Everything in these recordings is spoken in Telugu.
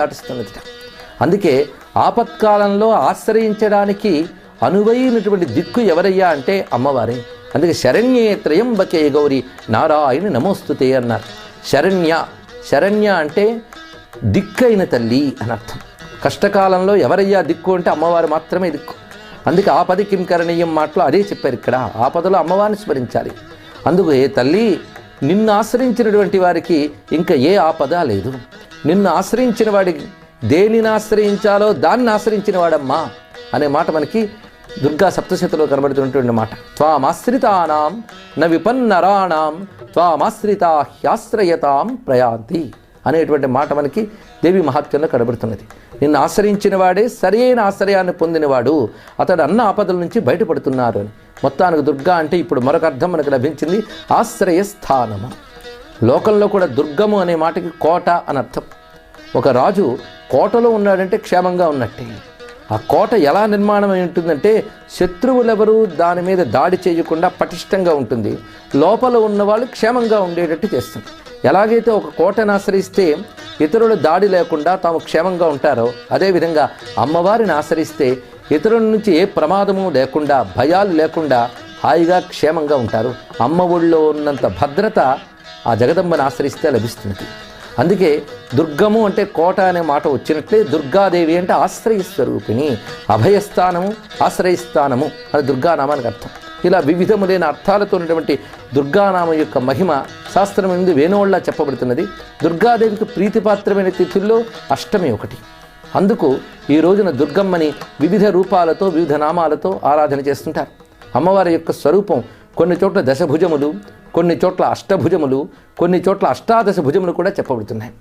దాటిస్తున్నది అందుకే ఆపత్కాలంలో ఆశ్రయించడానికి అనువైనటువంటి దిక్కు ఎవరయ్యా అంటే అమ్మవారే. అందుకే శరణ్యే త్రయంబకే గౌరి నారాయణ నమోస్తుతే అన్నారు. శరణ్య శరణ్య అంటే దిక్కైన తల్లి అని అర్థం. కష్టకాలంలో ఎవరయ్యా దిక్కు అంటే అమ్మవారు మాత్రమే దిక్కు. అందుకే ఆపది కిం కరణీయం మాటలో అదే చెప్పారు ఇక్కడ. ఆపదలో అమ్మవారిని స్మరించాలి. అందుకు ఏ తల్లి నిన్ను ఆశ్రయించినటువంటి వారికి ఇంకా ఏ ఆపద లేదు. నిన్ను ఆశ్రయించిన వాడికి దేనిని ఆశ్రయించాలో దాన్ని ఆశ్రయించిన వాడమ్మా అనే మాట మనకి దుర్గా సప్తశతిలో కనబడుతున్నటువంటి మాట. త్వామాశ్రితానాం న విపన్నరాణం త్వామాశ్రిత హ్యాశ్రయతాం ప్రయాంతి అనేటువంటి మాట మనకి దేవి మహాత్మ్యంలో కనబడుతున్నది. నిన్ను ఆశ్రయించిన వాడే సరైన ఆశ్రయాన్ని పొందినవాడు. అతడు అన్న ఆపదల నుంచి బయటపడుతున్నారు అని. మొత్తానికి దుర్గా అంటే ఇప్పుడు మరొక అర్థం మనకు లభించింది ఆశ్రయస్థానము. లోకంలో కూడా దుర్గము అనే మాటకి కోట అని అర్థం. ఒక రాజు కోటలో ఉన్నాడంటే క్షేమంగా ఉన్నట్టే. ఆ కోట ఎలా నిర్మాణం అయి ఉంటుందంటే శత్రువులెవరూ దాని మీద దాడి చేయకుండా పటిష్టంగా ఉంటుంది. లోపల ఉన్నవాళ్ళు క్షేమంగా ఉండేటట్టు చేస్తుంది ఎలాగైతే ఒక కోటను ఆశ్రయిస్తే ఇతరుల దాడి లేకుండా తాము క్షేమంగా ఉంటారో అదేవిధంగా అమ్మవారిని ఆశ్రయిస్తే ఇతరుల నుంచి ఏ ప్రమాదము లేకుండా భయాలు లేకుండా హాయిగా క్షేమంగా ఉంటారు. అమ్మ ఒళ్ళో ఉన్నంత భద్రత ఆ జగదంబను ఆశ్రయిస్తే లభిస్తుంది. అందుకే దుర్గము అంటే కోట అనే మాట వచ్చినట్లే దుర్గాదేవి అంటే ఆశ్రయ స్వరూపిణి అభయస్థానము ఆశ్రయస్థానము అది దుర్గానామానికి అర్థం. ఇలా వివిధములైన అర్థాలతో ఉన్నటువంటి దుర్గానామం యొక్క మహిమ శాస్త్రం ఎందు వేణోళ్ళ చెప్పబడుతున్నది. దుర్గాదేవికి ప్రీతిపాత్రమైన తిథుల్లో అష్టమి ఒకటి. అందుకు ఈ రోజున దుర్గమ్మని వివిధ రూపాలతో వివిధ నామాలతో ఆరాధన చేస్తుంటారు. అమ్మవారి యొక్క స్వరూపం కొన్ని చోట్ల దశభుజములు కొన్ని చోట్ల అష్టభుజములు కొన్ని చోట్ల అష్టాదశ భుజములు కూడా చెప్పబడుతున్నాయి.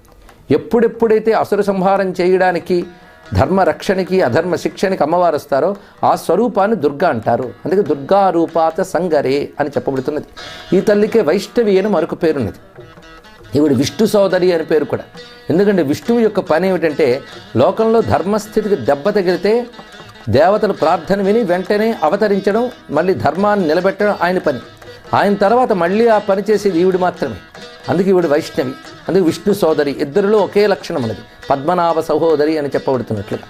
ఎప్పుడెప్పుడైతే అసుర సంహారం చేయడానికి ధర్మ రక్షణకి అధర్మ శిక్షణకి అమ్మవారు వస్తారో ఆ స్వరూపాన్ని దుర్గా అంటారు. అందుకే దుర్గా రూపాత సంగరే అని చెప్పబడుతున్నది. ఈ తల్లికే వైష్ణవి అని మరొక పేరున్నది. ఈవిడ విష్ణు సోదరి అని పేరు కూడా. ఎందుకంటే విష్ణువు యొక్క పని ఏమిటంటే లోకంలో ధర్మస్థితికి దెబ్బ తగిలితే దేవతలు ప్రార్థన విని వెంటనే అవతరించడం మళ్ళీ ధర్మాన్ని నిలబెట్టడం ఆయన పని. ఆయన తర్వాత మళ్ళీ ఆ పని చేసేది ఈవిడు మాత్రమే. అందుకే ఈవిడు వైష్ణవి అందుకు విష్ణు సోదరి ఇద్దరిలో ఒకే లక్షణం ఉన్నది. పద్మనాభ సహోదరి అని చెప్పబడుతున్నట్లుగా.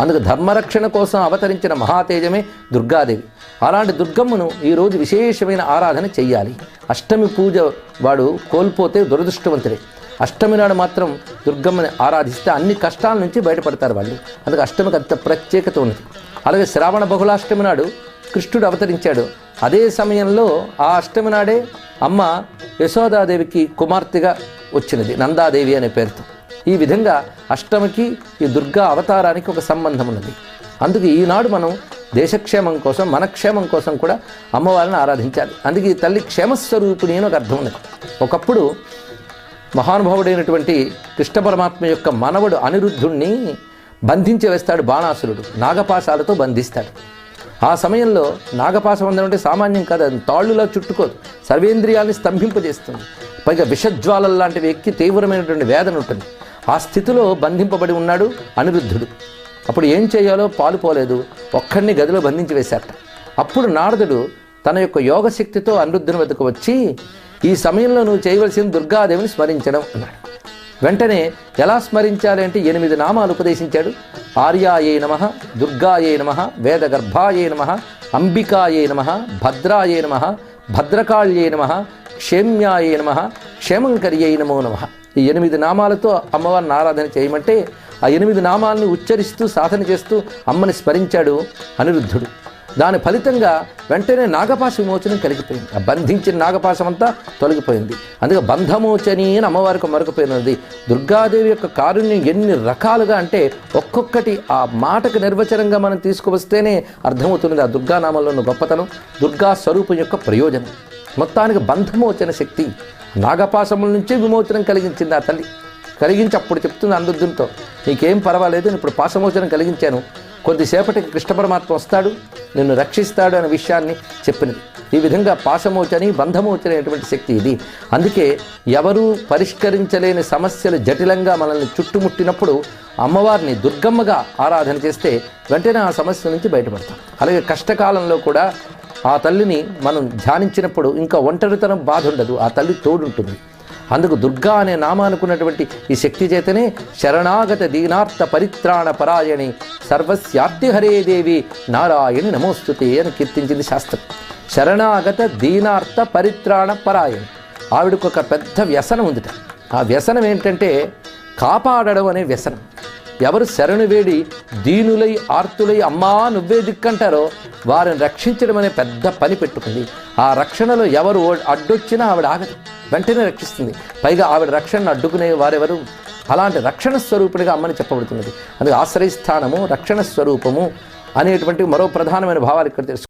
అందుకు ధర్మరక్షణ కోసం అవతరించిన మహాతేజమే దుర్గాదేవి. అలాంటి దుర్గమ్మను ఈరోజు విశేషమైన ఆరాధన చెయ్యాలి. అష్టమి పూజ వాడు కోల్పోతే దురదృష్టవంతుడే. అష్టమి నాడు మాత్రం దుర్గమ్మని ఆరాధిస్తే అన్ని కష్టాల నుంచి బయటపడతారు వాళ్ళు. అందుకు అష్టమికి అంత ప్రత్యేకత ఉన్నది. అలాగే శ్రావణ బహుళాష్టమి నాడు కృష్ణుడు అవతరించాడు. అదే సమయంలో ఆ అష్టమి నాడే అమ్మ యశోదాదేవికి కుమార్తెగా వచ్చినది నందాదేవి అనే పేరుతో. ఈ విధంగా అష్టమికి ఈ దుర్గా అవతారానికి ఒక సంబంధం ఉన్నది. అందుకే ఈనాడు మనం దేశక్షేమం కోసం మన క్షేమం కోసం కూడా అమ్మవారిని ఆరాధించాలి. అందుకే ఈ తల్లి క్షేమస్వరూపిణి అని ఒక అర్థం ఉన్నది. ఒకప్పుడు మహానుభావుడైనటువంటి కృష్ణ పరమాత్మ యొక్క మనవడు అనిరుద్ధుణ్ణి బంధించి వేస్తాడు బాణాసురుడు. నాగపాశాలతో బంధిస్తాడు. ఆ సమయంలో నాగపాశం అంటే సామాన్యం కాదు అది తాళ్ళులా చుట్టుకోదు. సర్వేంద్రియాల్ని స్తంభింపజేస్తుంది. పైగా విషజ్వాలల లాంటివి ఎక్కి తీవ్రమైనటువంటి వేదన ఉంటుంది. ఆ స్థితిలో బంధింపబడి ఉన్నాడు అనిరుద్ధుడు. అప్పుడు ఏం చేయాలో పాలు పోలేదు. ఒక్కడిని గదిలో బంధించి వేశారట అప్పుడు నారదుడు తన యొక్క యోగశక్తితో అనిరుద్ధుని వద్దకు వచ్చి ఈ సమయంలో నువ్వు చేయవలసిన దుర్గాదేవిని స్మరించడం అన్నాడు. వెంటనే ఎలా స్మరించాలి అంటే ఎనిమిది నామాలు ఉపదేశించాడు. ఆర్యాయే నమ దుర్గాయే నమ వేదగర్భాయే నమ అంబికాయే నమ భద్రాయే నమ భద్రకాళ్యే నమ క్షేమ్యాయే నమ క్షేమంకర్యై నమో నమ. ఈ ఎనిమిది నామాలతో అమ్మవారిని ఆరాధన చేయమంటే ఆ ఎనిమిది నామాలను ఉచ్చరిస్తూ సాధన చేస్తూ అమ్మని స్మరించాడు అనిరుద్ధుడు. దాని ఫలితంగా వెంటనే నాగపాశ విమోచనం కలిగిపోయింది. ఆ బంధించిన నాగపాశం అంతా తొలగిపోయింది. అందుకే బంధమోచని అని అమ్మవారికి మరొక దుర్గాదేవి యొక్క కారుణ్యం ఎన్ని రకాలుగా అంటే ఒక్కొక్కటి ఆ మాటకు నిర్వచనంగా మనం తీసుకువస్తేనే అర్థమవుతున్నది ఆ దుర్గానామంలో ఉన్న గొప్పతనం దుర్గా స్వరూపం యొక్క ప్రయోజనం. మొత్తానికి బంధమోచన శక్తి నాగపాశముల నుంచే విమోచనం కలిగించింది ఆ తల్లి. కలిగించి అప్పుడు చెప్తుంది అందుద్దునితో నీకేం పర్వాలేదు నేను ఇప్పుడు పాశమోచనం కలిగించాను. కొద్దిసేపటికి కృష్ణ పరమాత్మ వస్తాడు నిన్ను రక్షిస్తాడు అనే విషయాన్ని చెప్పినది. ఈ విధంగా పాశమోచని బంధమోచనేటువంటి శక్తి ఇది. అందుకే ఎవరూ పరిష్కరించలేని సమస్యలు జటిలంగా మనల్ని చుట్టుముట్టినప్పుడు అమ్మవారిని దుర్గమ్మగా ఆరాధన చేస్తే వెంటనే ఆ సమస్య నుంచి బయటపడతాం. అలాగే కష్టకాలంలో కూడా ఆ తల్లిని మనం ధ్యానించినప్పుడు ఇంకా ఒంటరితనం బాధ ఉండదు ఆ తల్లి తోడుంటుంది. అందుకు దుర్గా అనే నామానుకున్నటువంటి ఈ శక్తి చేతనే శరణాగత దీనార్థ పరిత్రాణ పరాయణి సర్వస్యాప్తి హరే దేవి నారాయణి నమోస్తుతే అని కీర్తించింది శాస్త్రం. శరణాగత దీనార్థ పరిత్రాణ పరాయణి. ఆవిడకు ఒక పెద్ద వ్యసనం ఉందిట. ఆ వ్యసనం ఏంటంటే కాపాడడం అనే వ్యసనం. ఎవరు శరణు వేడి దీనులై ఆర్తులై అమ్మా నువ్వే దిక్కంటారో వారిని రక్షించడం అనే పెద్ద పని పెట్టుకుంది. ఆ రక్షణలో ఎవరు అడ్డొచ్చినా ఆవిడ ఆగదు. వెంటనే రక్షిస్తుంది. పైగా ఆవిడ రక్షణను అడ్డుకునే వారెవరు? అలాంటి రక్షణ స్వరూపుడిగా అమ్మని చెప్పబడుతున్నది. అందుకే ఆశ్రయస్థానము రక్షణ స్వరూపము అనేటువంటి మరో ప్రధానమైన భావాలు ఇక్కడ తెలుసు.